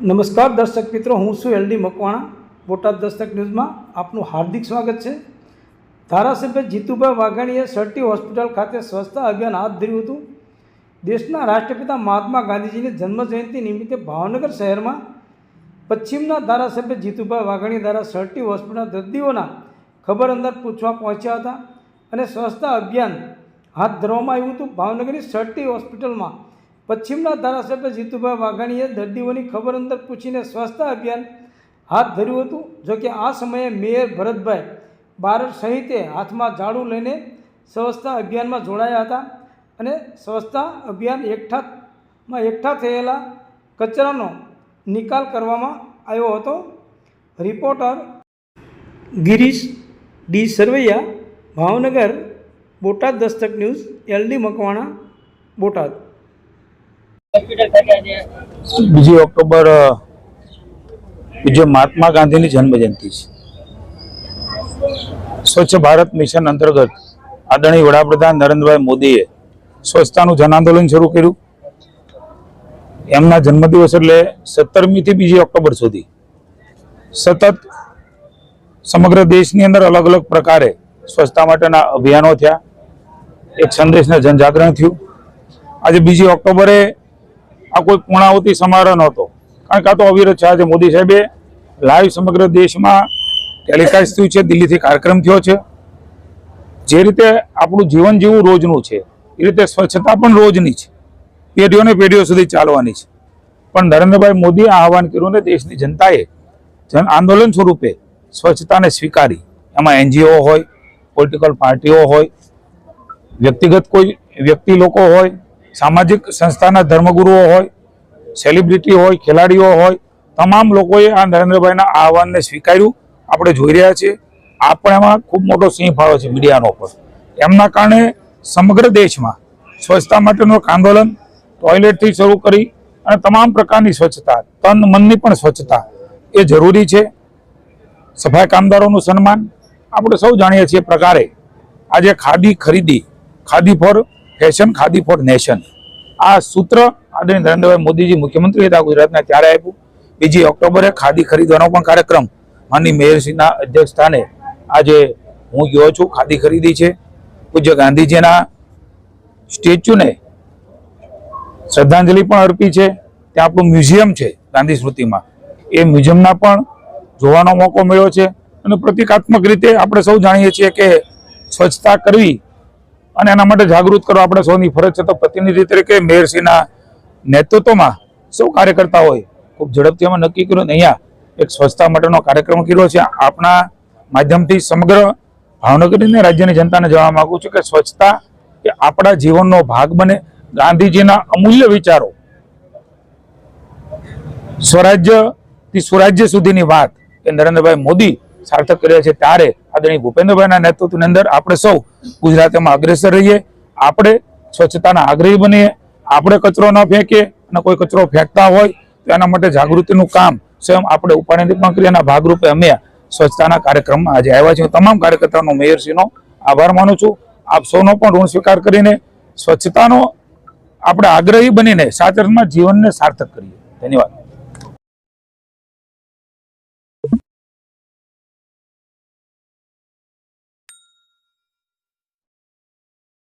નમસ્કાર દર્શક મિત્રો, હું છું એલડી મકવાણા, બોટાદ દસ્તક ન્યૂઝમાં આપનું હાર્દિક સ્વાગત છે. ધારાસભ્ય જીતુભાઈ વાઘાણીએ સર્ટી હોસ્પિટલ ખાતે સ્વચ્છતા અભિયાન હાથ ધર્યું હતું. દેશના રાષ્ટ્રપિતા મહાત્મા ગાંધીજીની જન્મજયંતિ નિમિત્તે ભાવનગર શહેરમાં પશ્ચિમના ધારાસભ્ય જીતુભાઈ વાઘાણી દ્વારા સર્ટી હોસ્પિટલ દર્દીઓના ખબર અંદર પૂછવા પહોંચ્યા હતા અને સ્વચ્છતા અભિયાન હાથ ધરવામાં આવ્યું હતું. ભાવનગરની સર્ટી હોસ્પિટલમાં પશ્ચિમના ધારાસભ્ય જીતુભાઈ વાઘાણીએ દર્દીઓની ખબર અંદર પૂછીને સ્વચ્છતા અભિયાન હાથ ધર્યું હતું. જોકે આ સમયે મેયર ભરતભાઈ બારડ સહિતે હાથમાં ઝાડુ લઈને સ્વચ્છતા અભિયાનમાં જોડાયા હતા અને સ્વચ્છતા અભિયાન એકઠામાં એકઠા થયેલા કચરાનો નિકાલ કરવામાં આવ્યો હતો. Reporter Girish D Sarvaiya, Bhavnagar, Botad Dastak news LD Makwana, Botad. બીજી ઓક્ટોબર બીજો મહાત્મા ગાંધીની જન્મજયંતિ છે. સ્વચ્છ ભારત મિશન અંતર્ગત આદરણીય વડાપ્રધાન નરેન્દ્રભાઈ મોદીએ સ્વચ્છતાનું જન આંદોલન શરૂ કર્યું. એમના જન્મદિવસ એટલે સત્તરમી થી બીજી ઓક્ટોબર સુધી. સતત સમગ્ર દેશની અંદર અલગ અલગ પ્રકારે સ્વચ્છતા માટેના અભિયાનો થયા. એક સંદેશના જનજાગરણ થયું. આજે બીજી ઓક્ટોબરે આ કોઈ પૂર્ણાવતી સમારોહ નહોતો. કારણ કે આ તો અવિરત છે. આજે મોદી સાહેબે લાઈવ સમગ્ર દેશમાં ટેલિકાસ્ટ થયું છે, દિલ્હીથી કાર્યક્રમ થયો છે. જે રીતે આપણું જીવન જીવવું રોજનું છે, એ રીતે સ્વચ્છતા પણ રોજની છે. પેઢીઓને પેઢીઓ સુધી ચાલવાની છે. પણ નરેન્દ્રભાઈ મોદીએ આહવાન કર્યું ને દેશની જનતાએ જન આંદોલન સ્વરૂપે સ્વચ્છતાને સ્વીકારી. એમાં એનજીઓ હોય, પોલિટિકલ પાર્ટીઓ હોય, વ્યક્તિગત કોઈ વ્યક્તિ લોકો હોય સામાજિક સંસ્થાના ધર્મગુરુઓ હોય સેલિબ્રિટી હોય, ખેલાડીઓ હોય, તમામ લોકોએ આ નરેન્દ્રભાઈના આહવાનને સ્વીકાર્યું. આપણે જોઈ રહ્યા છીએ, આ પણ એમાં ખૂબ મોટો સિંહ ફાળો છે મીડિયાનો પર એમના કારણે સમગ્ર દેશમાં સ્વચ્છતા માટેનું આંદોલન ટોયલેટથી શરૂ કરી અને તમામ પ્રકારની સ્વચ્છતા, તન મનની પણ સ્વચ્છતા એ જરૂરી છે. સફાઈ કામદારોનું સન્માન આપણે સૌ જાણીએ છીએ પ્રકારે. આજે ખાદી ખરીદી, khadi for fashion, khadi for nation. આ સૂત્ર આદરણીય નરેન્દ્રભાઈ મોદીજી મુખ્યમંત્રી હતા ગુજરાતના ત્યારે આપ્યું. બીજી ઓક્ટોબરે ખાદી ખરીદવાનો પણ કાર્યક્રમ. માનની મેયરશ્રીના અધ્યક્ષ સ્થાને આજે હું ગયો છું, ખાદી ખરીદી છે. પૂજ્ય ગાંધીજીના સ્ટેચ્યુને શ્રદ્ધાંજલિ પણ અર્પી છે. ત્યાં આપણું મ્યુઝિયમ છે ગાંધી સ્મૃતિમાં. એ મ્યુઝિયમના પણ જોવાનો મોકો મળ્યો છે અને પ્રતિકાત્મક રીતે આપણે સૌ જાણીએ છીએ કે સ્વચ્છતા કરવી અને એના માટે જાગૃત કરવા આપણે સૌની ફરજ છે. તો પ્રતિનિધિ તરીકે મેયરશ્રીના નેતૃત્વમાં સૌ કાર્યકર્તા હોય, ખૂબ ઝડપથી અમે નક્કી કર્યું અહીંયા એક સ્વચ્છતા માટેનો કાર્યક્રમ કર્યો છે. આપણા માધ્યમથી સમગ્ર ભાવનગરની રાજ્યની જનતાને જવા માગું છું કે સ્વચ્છતા એ આપણા જીવનનો ભાગ બને. ગાંધીજીના અમૂલ્ય વિચારો, સ્વરાજ્યથી સુરાજ્ય સુધીની વાત એ નરેન્દ્રભાઈ મોદી સાર્થક કર્યા છે. ત્યારે આદરણીય ભૂપેન્દ્રભાઈના નેતૃત્વની અંદર આપણે સૌ ગુજરાતમાં અગ્રેસર રહીએ. આપણે સ્વચ્છતાના આગ્રહી બનીએ. આપણે કચરો ન ફેંકીએ અને કોઈ કચરો ફેંકતા હોય તો એના માટે જાગૃતિનું કામ સ્વયં આપણે ઉપાડેલી પણ કરીએ ભાગરૂપે અમે સ્વચ્છતાના કાર્યક્રમમાં આજે આવ્યા છીએ. તમામ કાર્યકર્તાનો, મેયરશ્રીનો આભાર માનું છું. આપ સૌનો પણ ઋણ સ્વીકાર કરીને સ્વચ્છતાનો આપણે આગ્રહી બનીને સાચરમાં જીવનને સાર્થક કરીએ. ધન્યવાદ.